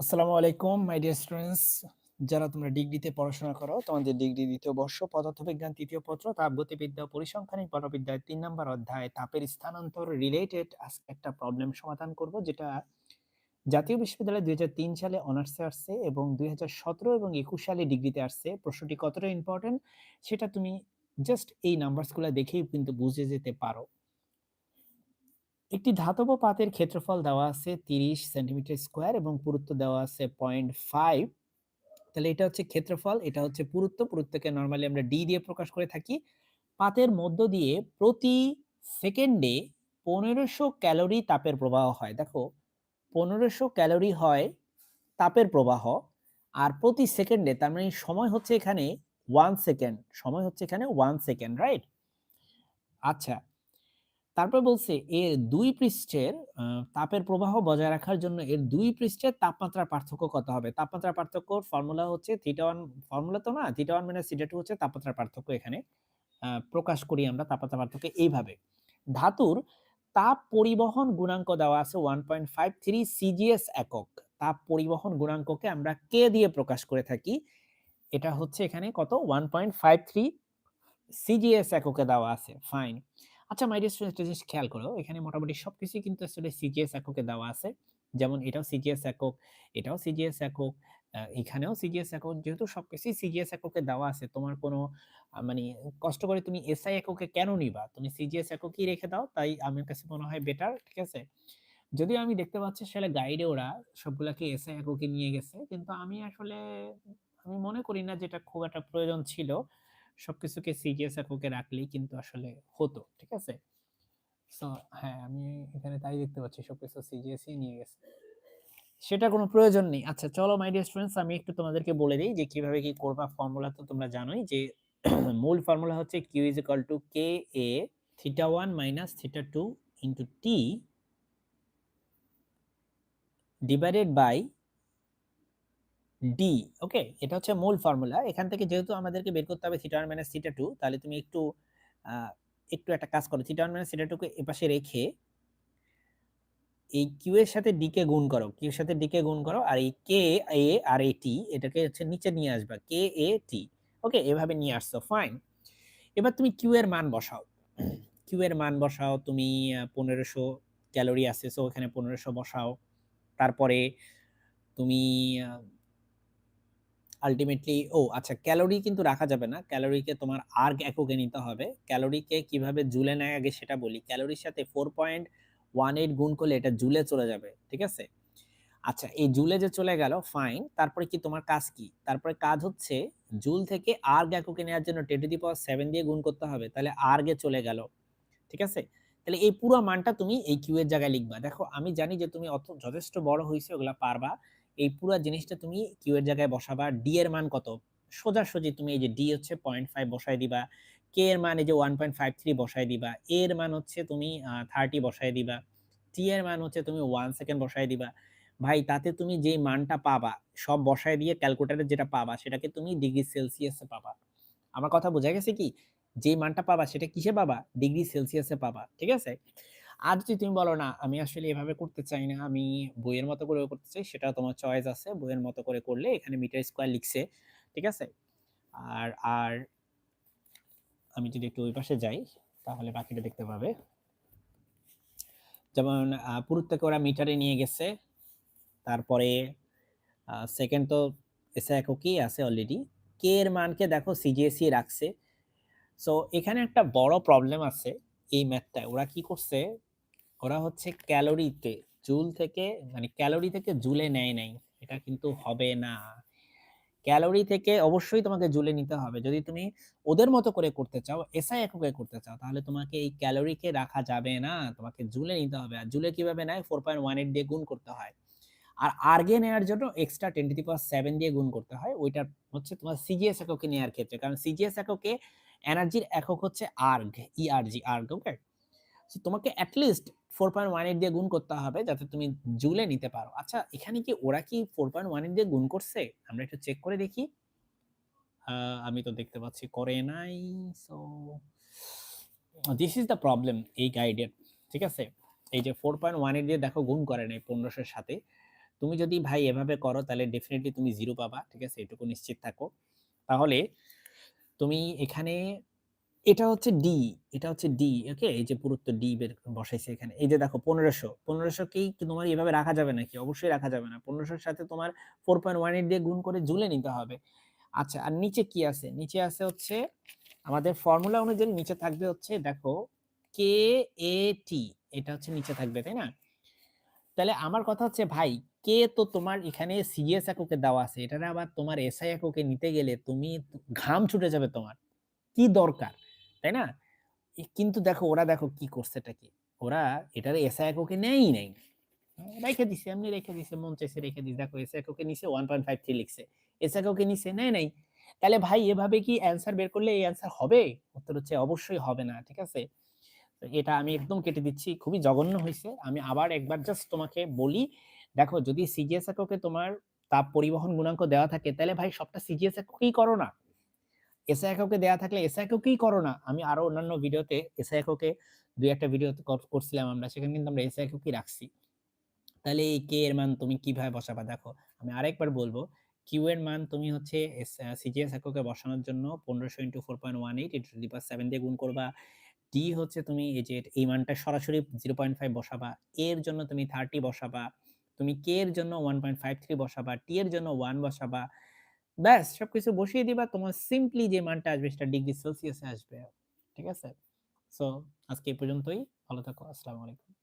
আসসালামু আলাইকুম my dear students যারা তোমরা ডিগ্রিতে পড়াশোনা করো, তোমাদের ডিগ্রি দ্বিতীয় বর্ষ, পদার্থবিজ্ঞান তৃতীয় পত্র তাপগতিবিদ্যা পরিসংখ্যানিক পদাবিদ্যায় তিন নম্বর অধ্যায়, তাপের স্থানান্তর রিলেটেড আজকে একটা প্রবলেম সমাধান করব, যেটা জাতীয় বিশ্ববিদ্যালয় দুই সালে অনার্সে আসছে এবং দুই হাজার সতেরো এবং একুশ সালে ডিগ্রিতে আসছে। প্রশ্নটি কতটা ইম্পর্টেন্ট সেটা তুমি জাস্ট এই নাম্বারসগুলো দেখেই কিন্তু বুঝে যেতে পারো। একটি ধাতব পাতের ক্ষেত্রফল দেওয়া আছে তিরিশ সেন্টিমিটার স্কোয়ার এবং পুরুত্ব দেওয়া আছে পয়েন্ট ফাইভ। তাহলে এটা হচ্ছে ক্ষেত্রফল, এটা হচ্ছে পুরুত্ব, পুরুত্বকে নর্মালি আমরা ডি দিয়ে প্রকাশ করে থাকি। পাতের মধ্য দিয়ে প্রতি সেকেন্ডে পনেরোশো ক্যালোরি তাপের প্রবাহ হয়। দেখো, পনেরোশো ক্যালোরি হয় তাপের প্রবাহ আর প্রতি সেকেন্ডে, তার মানে সময় হচ্ছে এখানে ওয়ান সেকেন্ড সময় হচ্ছে এখানে ওয়ান সেকেন্ড রাইট আচ্ছা তারপর বলছে এর দুই পৃষ্ঠের তাপের প্রবাহ বজায় রাখার জন্য এর দুই পৃষ্ঠের তাপমাত্রার পার্থক্য কত হবে? তাপমাত্রার পার্থক্যর ফর্মুলা হচ্ছে থিটা ওয়ান ফর্মুলা তো না? Theta one minus theta two হচ্ছে তাপমাত্রার পার্থক্য এখানে প্রকাশ করি আমরা তাপমাত্রা পার্থক্য এইভাবে। ধাতুর তাপ পরিবহন গুণাঙ্ক দেওয়া আছে one point five three CGS একক। তাপ পরিবহন গুণাঙ্ককে আমরা কে দিয়ে প্রকাশ করে থাকি। এটা হচ্ছে এখানে কত? One point five three CGS এককে দেওয়া আছে। ফাইন আচ্ছা মাই ডিয়ার স্টুডেন্ট জিনিস খেয়াল করো। এখানে মোটামুটি সব কিছুই কিন্তু আসলে সিজিএস এককে দেওয়া আছে। যেমন এটাও সিজিএস একক, এটাও সিজিএস একক এখানেও সিজিএস একক। যেহেতু সব কিছুই সিজিএস এককে দেওয়া আছে, তোমার কোনো মানে কষ্ট করে তুমি এসআই এককে কেন নিবা? তুমি সিজিএস এককই রেখে দাও, তাই আমার কাছে মনে হয় বেটার ঠিক আছে? যদিও আমি দেখতে পাচ্ছি আসলে গাইডে ওরা সবগুলাকে এসআই এককে নিয়ে গেছে, কিন্তু আমি আসলে, আমি মনে করি না যেটা খুব একটা প্রয়োজন ছিল। সবকিছুকে সিজিএস এককে রাখলেই কিন্তু আসলে হতো, ঠিক আছে? সো হ্যাঁ আমি এখানে তাই দেখতে পাচ্ছি, সবকিছু সিরিয়াসই নিয়ে গেছে। সেটা কোনো প্রয়োজন নেই। আচ্ছা চলো মাই ডিয়ার স্টুডেন্টস আমি একটু তোমাদেরকে বলে দিই যে কীভাবে কি করবা। ফর্মুলা তো তোমরা জানোই যে মূল ফর্মুলা হচ্ছে Q is equal to K A theta one minus theta two into T divided by D okay এটা হচ্ছে মূল ফর্মুলা এখান থেকে যেহেতু আমাদেরকে বের করতে হবে theta one minus theta two তাহলে তুমি একটু একটু একটা কাজ করো। থিটা ওয়ান মাইনাস থিটা টুকে এপাশে রেখে এই কিউ এর সাথে ডি কে গুণ করো। কিউ এর সাথে ডি কে গুণ করো আর এই কে এ আর এ টি এটাকে হচ্ছে নিচে নিয়ে আসবা। কে এ টি ওকে এভাবে নিয়ে আসছো ফাইন এবার তুমি কিউ এর মান বসাও। কিউ এর মান বসাও, তুমি পনেরোশো ক্যালোরি আছে সো এখানে পনেরোশো বসাও। তারপরে তুমি আলটিমেটলি ও আচ্ছা ক্যালোরি কিন্তু রাখা যাবে না। ক্যালোরিকে তোমার আর্গ এককে নিতে হবে। ক্যালোরিকে কীভাবে জুলে নেয় আগে সেটা বলি। ক্যালোরির সাথে ফোর পয়েন্ট ওয়ান এইট গুণ করলে এটা জুলে চলে যাবে, ঠিক আছে? আচ্ছা এই জুলে যে চলে গেল ফাইন তারপরে কি তোমার কাজ কি? তারপরে কাজ হচ্ছে জুল থেকে আর্গ এককে নেওয়ার জন্য ten to the power seven দিয়ে গুণ করতে হবে, তাহলে আর্গে চলে গেল, ঠিক আছে? তাহলে এই পুরো মানটা তুমি এই কিউ এর জায়গায় লিখবা। দেখো, আমি জানি যে তুমি অত যথেষ্ট বড় হয়েছে ওগুলা পারবা। এই পুরো জিনিসটা তুমি কিউ এর জায়গায় বসাবা ডি এর মান কত? সোজাসুজি তুমি এই যে ডি হচ্ছে পয়েন্ট ফাইভ বসাই দিবা কে এর মান এই যে ওয়ান পয়েন্ট ফাইভ থ্রি বসাই দিবা এ এর মান হচ্ছে তুমি থার্টি বসাই দিবা টি এর মান হচ্ছে তুমি ওয়ান সেকেন্ড বসাই দিবা। ভাই, তাতে তুমি যে মানটা পাবা, সব বসায় দিয়ে ক্যালকুলেটারে যেটা পাবা, সেটাকে তুমি ডিগ্রি সেলসিয়াসে পাবা। আমার কথা বোঝা গেছে কি? যে মানটা পাবা, সেটা কিসে পাবা? ডিগ্রি সেলসিয়াসে পাবা, ঠিক আছে? আর যদি তুমি বলো না, আমি আসলে এভাবে করতে চাই না, আমি বইয়ের মতো করে করতে চাই, সেটা তোমার চয়েস আছে, বইয়ের মতো করে করলে এখানে মিটার স্কোয়ার লিখছে, ঠিক আছে? আর আর আমি যদি একটু ওই পাশে যাই, তাহলে বাকিটা দেখতে পাবে। যেমন পুরুত্বকে ওরা মিটারে নিয়ে গেছে, তারপরে সেকেন্ড তো এসে একই আছে অলরেডি কে এর মানকে দেখো সিজিএসি রাখছে। সো এখানে একটা বড় প্রবলেম আছে এই ম্যাথটায় ওরা কি করছে? ওরা হচ্ছে ক্যালোরিতে, জুল থেকে মানে ক্যালোরি থেকে জুলে নেয় নাই। এটা কিন্তু হবে না। ক্যালোরি থেকে অবশ্যই তোমাকে জুলে নিতে হবে। যদি তুমি ওদের মতো করে করতে চাও, এসআই এককে করতে চাও, তাহলে তোমাকে এই ক্যালোরিকে রাখা যাবে না। তোমাকে জুলে নিতে হবে। আর জুলে কীভাবে নেয়? ফোর পয়েন্ট ওয়ান এইট দিয়ে গুণ করতে হয়। আর আর্গে নেওয়ার জন্য extra ten to the power seven দিয়ে গুণ করতে হয়। ওইটা হচ্ছে তোমার সিজিএস এককে নেওয়ার ক্ষেত্রে। কারণ সিজিএস এককে এনার্জির একক হচ্ছে erg E R G erg okay so তোমাকে at least four point one eight দিয়ে গুণ করতে হবে যাতে তুমি জুলে নিতে পারো আচ্ছা এখানে কি ওরা কি ফোর পয়েন্ট ওয়ান এইট দিয়ে গুণ করছে আমরা একটু চেক করে দেখি আমি তো দেখতে পাচ্ছি করে নাই so this is the problem এই গাইডের ঠিক আছে এই যে ফোর পয়েন্ট ওয়ান এইট দিয়ে দেখো গুণ করে নাই পনেরোশোর সাথে তুমি যদি ভাই এভাবে করো, তাহলে ডেফিনেটলি তুমি জিরো পাবা। ঠিক আছে? এটুকু নিশ্চিত থাকো। তাহলে তুমি এখানে এটা হচ্ছে ডি, এটা হচ্ছে ডি, ওকে? এই যে পুরুত্ব ডি বের বসাইছে এখানে। এই যে দেখো 1500, 1500 কেই কি তোমার এভাবে রাখা যাবে নাকি? অবশ্যই রাখা যাবে না। পনেরোশোর সাথে তোমার 4.18 দিয়ে গুণ করে জুলে নিতে হবে। আচ্ছা আর নিচে কি আছে? নিচে আছে হচ্ছে আমাদের ফর্মুলা অনুযায়ী নিচে থাকবে হচ্ছে দেখো কে এ টি এটা হচ্ছে নিচে থাকবে, তাই না? তাহলে আমার কথা হচ্ছে ভাই কে তো তোমার এখানে সিএস এককে দেওয়া আছে। এটারে আবার তোমার এসআই এককে নিতে গেলে তুমি ঘাম ছুটে যাবে তোমার। কি দরকার? তাই না? কিন্তু দেখো ওরা দেখো কি করছে এটা কি? ওরা এটারে এসআই এককে নেয়ই নাই। রাইখা দিছে, এমনি রেখে দিছে, মন চাইছে রেখে দিছে। দেখো এসআই এককে নিছে 1.53 লিখছে। এসআই এককে নিছে, নেয় নাই। তাহলে ভাই এভাবে কি অ্যান্সার বের করলে এই অ্যান্সার হবে? উত্তর হচ্ছে অবশ্যই হবে না। ঠিক আছে? এটা আমি একদম কেটে দিচ্ছি। খুবই জঘন্য হয়েছে আমি আবার একবার জাস্ট তোমাকে বলি, দেখো যদি সিজিএস এককে তোমার তাপ পরিবহন গুণাঙ্ক দেওয়া থাকে তাহলে ভাই সবটা সিজিএস এককেই করো না। এসআই এককে দেওয়া থাকলে এসআই এককেই করো না। আমি আরও অন্যান্য ভিডিওতে এসআই এককে ২-১ টা ভিডিও করছিলাম আমরা। সেখানে কিন্তু আমরা এসআই এককই রাখছি। তাহলে এই কে এর মান তুমি কীভাবে বসাবা দেখো। আমি আরেকবার বলব কিউ এর মান তুমি হচ্ছে এস সিজিএস এককে বসানোর জন্য 1500 ইন্টু 4.18 into the power 7 দিয়ে গুণ করবা। ডি হচ্ছে তুমি এই যে এই মানটা সরাসরি 0.5 বসাবা। এর জন্য তুমি 30 বসাবা। তুমি কে এর জন্য 1.53 বসাবা। টি এর জন্য ওয়ান বসাবা। ব্যাস সবকিছু বসিয়ে দিবা। তোমার সিম্পলি যে মানটা আসবে সেটা ডিগ্রি সেলসিয়াসে আসবে। ঠিক আছে? সো আজকে এই পর্যন্তই। ভালো থাকো। আসসালামু আলাইকুম।